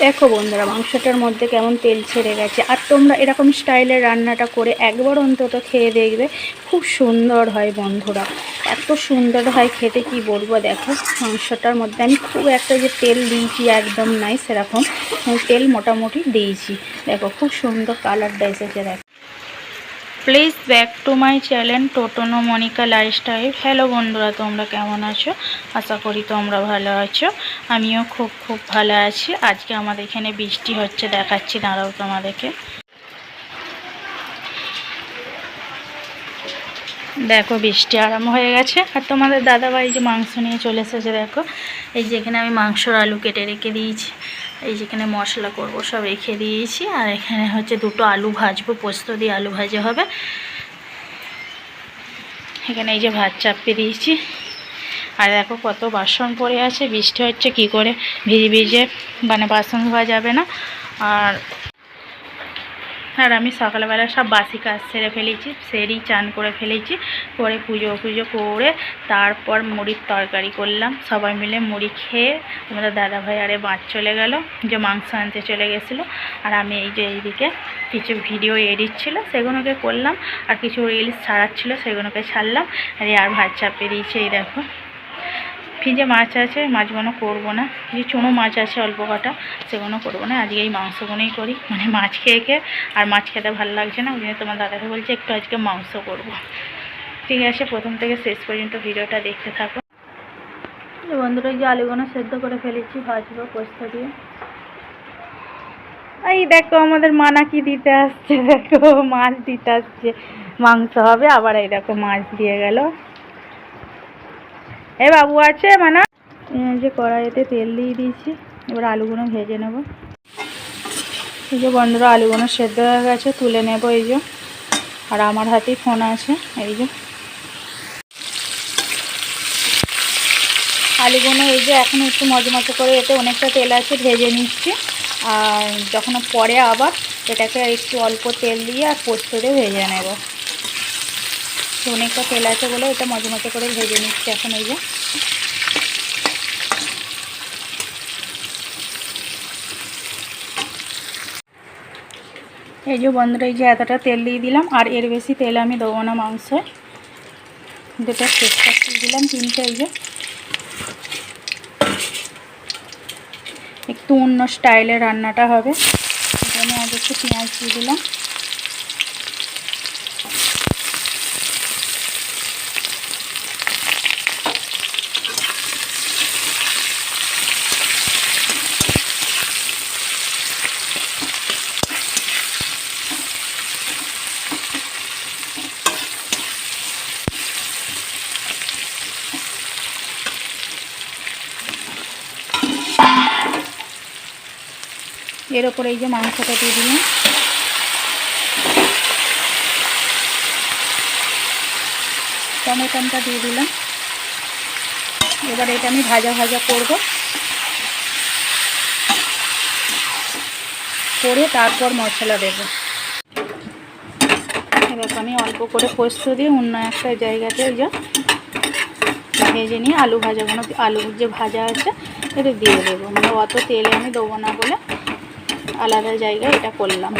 দেখো বন্ধুরা, মাংসটার মধ্যে কেমন তেল ছেড়ে গেছে। আর তোমরা এরকম স্টাইলের রান্নাটা করে একবার অন্তত খেয়ে দেখবে, খুব সুন্দর হয় বন্ধুরা। এত সুন্দর হয় খেতে, কি বলব দেখো, মাংসটার মধ্যে আমি খুব একটা যে তেল দিয়েছি, একদম নাই সেরকম তেল মোটামুটি দিয়েছি। দেখো, খুব সুন্দর কালারটা এসেছে, দেখো। Please back to my channel টোটনো Monika lifestyle hello বন্ধুরা, তোমরা কেমন আছো? আশা করি তোমরা ভালো আছো। আমিও খুব খুব ভালো আছি। আজকে আমাদের এখানে বৃষ্টি হচ্ছে, দেখাচ্ছি, দাঁড়াও তোমাদেরকে। দেখো, বৃষ্টি আরম্ভ হয়ে গেছে। আর তোমাদের দাদাভাই যে মাংস নিয়ে চলে এসেছে, দেখো। এই যেখানে আমি মাংসর আলু কেটে রেখে দিয়েছি। এই যেখানে মশলা করব, সব রেখে দিয়েছি। আর এখানে হচ্ছে দুটো আলু ভাজবো, পোস্ত দিয়ে আলু ভাজা হবে। এখানে এই যে ভাত চাপিয়ে দিয়েছি। আর দেখো কত বাসন পড়ে আছে, বৃষ্টি হচ্ছে, কি করে ভিজে ভিজে মানে বাসন ধোয়া যাবে না। আর আর আমি সকালবেলা সব বাসি কাজ সেরে ফেলেছি, সেরেই চান করে ফেলেছি, করে পুজো পুজো করে তারপর মুড়ির তরকারি করলাম। সবাই মিলে মুড়ি খেয়ে আমাদের দাদাভাই আরে বাঁচ চলে গেল, যে মাংস আনতে চলে গেছিল। আর আমি এই যে এইদিকে কিছু ভিডিও এডিট ছিল, সেগুলোকে করলাম। আর কিছু রিলস ছাড়াচ্ছিলো, সেগুলোকে ছাড়লাম। আর আর ভাত চাপিয়ে দিয়েছে, এই দেখো। ফ্রিজে মাছ আছে মাছগুলো করব না। যে চুনো মাছ আছে অল্প কটা সেগুলো করব না। আজকে এই মাংসগুলোই করি। মানে মাছ খেয়ে খেয়ে আর মাছ খেতে ভালো লাগছে না, ওই জন্য তোমার দাদাকে বলছে একটু আজকে মাংস করব। ঠিক আছে, প্রথম থেকে শেষ পর্যন্ত ভিডিওটা দেখতে থাকো। বন্ধুরা যে আলুগুলো সেদ্ধ করে ফেলেছি, ভাজবো পোস্ত দিয়ে। এই দেখো, আমাদের মানা কি দিতে আসছে? দেখো, মাছ দিতে আসছে। মাংস হবে, আবার এই দেখো মাছ দিয়ে গেল। এ বাবু আছে মানে? যে কড়াইতে তেল দিয়ে দিয়েছি। এবার আলুগুলো ভেজে নেব। এই যে বন্ধুরা, আলুগুলো সেদ্ধ হয়ে গেছে, তুলে নেব এই যে। আর আমার হাতেই ফোন আছে, এই যে। আলুগুলো এই যে এখন একটু মজা মজা করে এতে অনেকটা তেল আছে, ভেজে নিচ্ছি। আর যখন পরে আবার এটাকে একটু অল্প তেল দিয়ে আর পোস্ত দিয়ে ভেজে নেব। অনেকটা তেল আছে বলে এটা মজা মজা করে ভেজে নিচ্ছি এখন এই যে। এই যে বন্ধুরা, এই যে এতটা তেল দিয়ে দিলাম, আর এর বেশি তেল আমি দেবো না মাংসে। দুটো তেজপাতা দিলাম, তিনটে এই যে। একটু অন্য স্টাইলে রান্নাটা হবে। আমি আগে একটু পেঁয়াজ দিয়ে দিলাম। এর ওপরে এই যে মাংসটা দিয়ে দিলাম। টমেটোটা দিয়ে দিলাম। এবার এটা আমি ভাজা ভাজা করব। করে তারপর মশলা দেব। এবার আমি অল্প করে পোস্ত দিয়ে অন্য একটা জায়গাতে ওই যে ভেজে নিয়ে আলু ভাজাগুলো আলু যে ভাজা আছে, এটা দিয়ে দেবো। মানে অত তেলে আমি দেবো না বলে আলাদা জায়গায় এটা করলাম।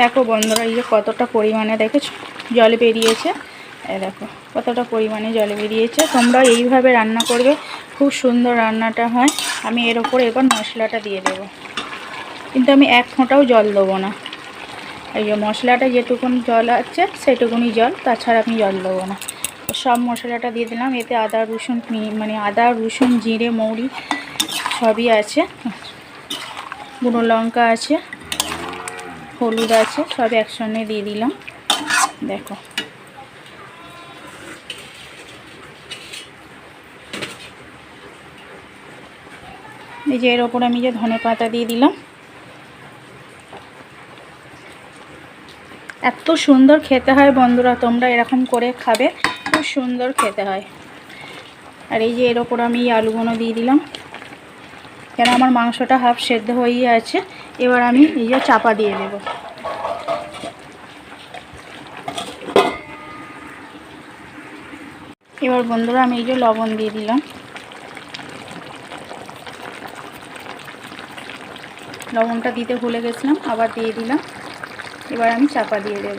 দেখো বন্ধুরা, এই যে কতটা পরিমাণে দেখেছ? জল বেরিয়েছে। দেখো, কতটা পরিমাণে জল বেরিয়েছে। তোমরা এইভাবে রান্না করবে, খুব সুন্দর রান্নাটা হয়। আমি এর ওপর এবার মশলাটা দিয়ে দেবো। কিন্তু আমি এক ফোঁটাও জল দেবো না। এই যে মশলাটা যেটুকুন জল আছে সেটুকুনি জল, তাছাড়া আমি জল দেবো না। সব মশলাটা দিয়ে দিলাম, এতে আদা, রসুন মানে আদা, রসুন, জিরে, মৌরি সবই আছে। গুঁড়ো লঙ্কা আছে, হলুদ আছে, সব একসঙ্গে দিয়ে দিলাম। দেখো। এই যে এর ওপর আমি যে ধনে পাতা দিয়ে দিলাম এত সুন্দর খেতে হয় বন্ধুরা, তোমরা এরকম করে খাবে, খুব সুন্দর খেতে হয়। আর এই যে এর ওপর আমি এই আলুগুলো দিয়ে দিলাম। কেন আমার মাংসটা হাফ সেদ্ধ হয়েই আছে, এবার আমি এই যে চাপা দিয়ে দেবো। এবার বন্ধুরা আমি এই যে লবণ দিয়ে দিলাম। লবণটা দিতে ভুলে গেছিলাম, আবার দিয়ে দিলাম। এবার আমি চাপা দিয়ে দেব।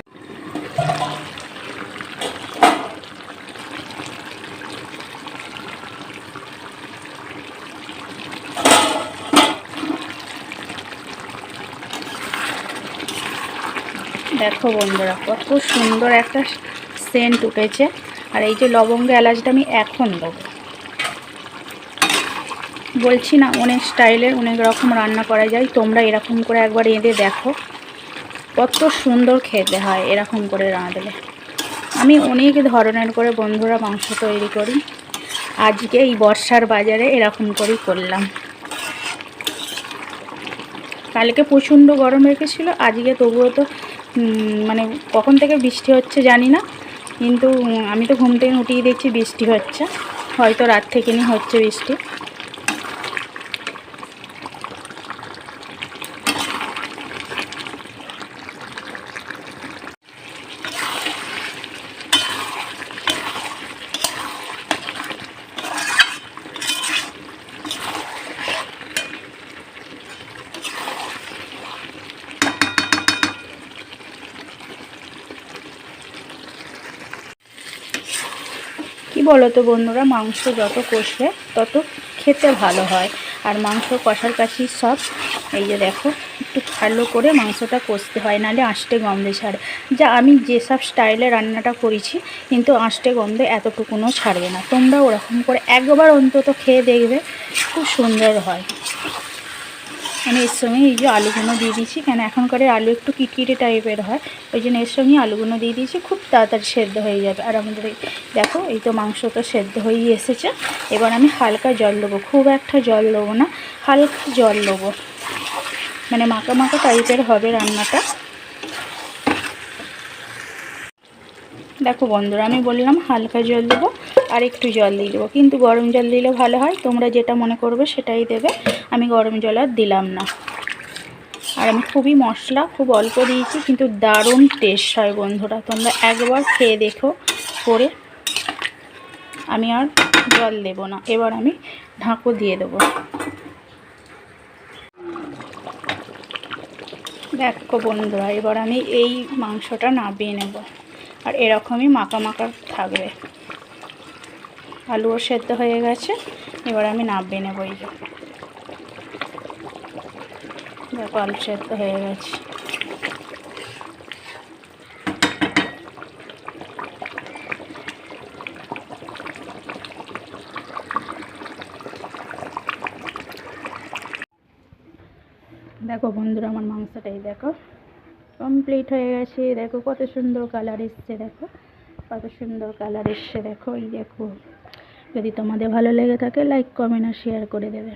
দেখো বন্ধুরা, কত সুন্দর একটা সেন্ট উঠেছে। আর এই যে লবঙ্গ এলাচটা আমি এখন দেবো। বলছি না, অনেক স্টাইলের অনেক রকম রান্না করা যায়। তোমরা এরকম করে একবার এঁদে দেখো। কত সুন্দর খেতে হয় এরকম করে রাঁধলে। আমি অনেক ধরনের করে বন্ধুরা মাংস তৈরি করি। আজকে এই বর্ষার বাজারে এরকম করেই করলাম। কালকে প্রচণ্ড গরম রেখেছিল, আজকে তবুও তো মানে কখন থেকে বৃষ্টি হচ্ছে জানি না, কিন্তু আমি তো ঘুম থেকে উঠিয়ে দেখছি বৃষ্টি হচ্ছে। হয়তো রাত থেকে নি হচ্ছে বৃষ্টি। বলো তো বন্ধুরা, মাংস যত কষবে তত খেতে ভালো হয়। আর মাংস কষার কাছি সব, এই যে দেখো, একটু ভালো করে মাংসটা কষতে হয়, নাহলে আঁশটে গন্ধে ছাড়ে। যা আমি যেসব স্টাইলে রান্নাটা করেছি, কিন্তু আঁশটে গন্ধে এতটুকুনও ছাড়বে না। তোমরা ওরকম করে একবার অন্তত খেয়ে দেখবে, খুব সুন্দর হয়। আমি এর সঙ্গে এই যে আলুগুলো দিয়ে দিয়েছি। কেন এখনকার আলু একটু কিটকিটে টাইপের হয়। ওই জন্য এর সঙ্গে আলুগুলো দিয়ে দিয়েছি। খুব তাড়াতাড়ি সেদ্ধ হয়ে যাবে। আর আমাদের দেখো, এই তো মাংস তো সেদ্ধ হয়েই এসেছে। এবার আমি হালকা জল দেবো। খুব একটা জল দেবো না, হালকা জল দেবো। মানে মাখা মাখা টাইপের হবে রান্নাটা। দেখো বন্ধুরা, আমি বললাম হালকা জল দেবো। আর একটু জল দিয়ে দেবো। কিন্তু গরম জল দিলে ভালো হয়, তোমরা যেটা মনে করবে সেটাই দেবে। আমি গরম জল আর দিলাম না। আর আমি খুবই মশলা খুব অল্প দিয়েছি, কিন্তু দারুণ টেস্ট হয় বন্ধুরা। তোমরা একবার খেয়ে দেখো, করে আমি আর জল দেব না। এবার আমি ঢাকো দিয়ে দেবো। দেখো বন্ধুরা, এবার আমি এই মাংসটা নাবিয়ে নেব। আর এরকমই মাখা মাখা থাকবে। আলুও সেদ্ধ হয়ে গেছে। এবার আমি নাবিয়ে নেব এই দেখো, আলু সেদ্ধ হয়ে গেছে। দেখো বন্ধুরা, আমার মাংসটাই দেখো। কমপ্লিট হয়ে গেছে। দেখো কত সুন্দর কালার এসছে, দেখো। কত সুন্দর কালার এসছে, দেখো, এই দেখো। যদি তোমাদের ভালো লেগে থাকে লাইক কমেন্ট আর শেয়ার করে দেবে।